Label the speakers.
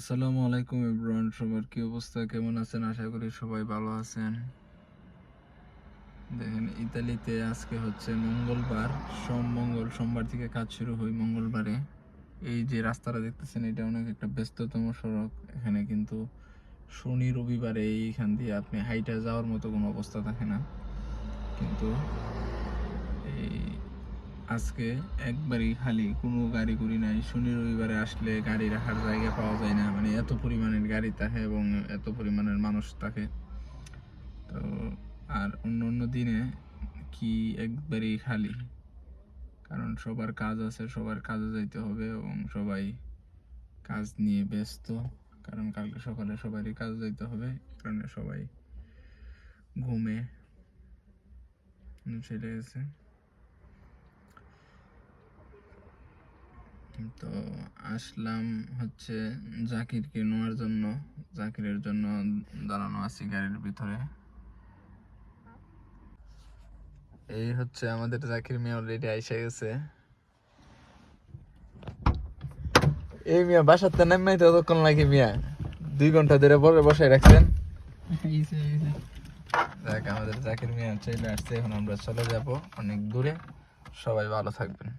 Speaker 1: আসসালামু আলাইকুম ইব্রান সবার কি অবস্থা? কেমন আছেন? আশা করি সবাই ভালো আছেন। দেখেন, ইতালিতে আজকে হচ্ছে মঙ্গলবার, সোম মঙ্গল, সোমবার থেকে কাজ শুরু হয় মঙ্গলবারে। এই যে রাস্তাটা দেখতেছেন, এটা অনেক একটা ব্যস্ততম সড়ক। এখানে কিন্তু শনি, রবিবারে এইখান দিয়ে আপনি হাইটা যাওয়ার মতো কোনো অবস্থা থাকে না। কিন্তু আজকে একবারই খালি কোনো গাড়ি গুড়ি নাই। শনি রবিবারে আসলে গাড়ি রাখার জায়গা পাওয়া যায় না। মানে এত পরিমাণের গাড়ি থাকে এবং এত পরিমাণের মানুষ থাকে। তো আর অন্য অন্য দিনে কি একবারই খালি? কারণ সবার কাজ আছে, সবার কাজে যাইতে হবে এবং সবাই কাজ নিয়ে ব্যস্ত। কারণ কালকে সকালে সবারই কাজ যাইতে হবে কারণে সবাই ঘুমে। চলে গেছে তো আসলাম হচ্ছে জাকিরকে নেওয়ার জন্য। জাকিরের জন্য দাঁড়ানো আছি গাড়ির ভিতরে। এই হচ্ছে আমাদের জাকির মিয়া অলরেডি আইসা গেছে। এই মিয়া বাসাতে নামাই ততক্ষণ লাগে মিয়া। দুই ঘণ্টা ধরে পরে বসায় রাখছেন। দেখ আমাদের জাকির মিয়া চলে আসছে এখন আমরা চলে যাব অনেক দূরে। সবাই ভালো থাকবেন।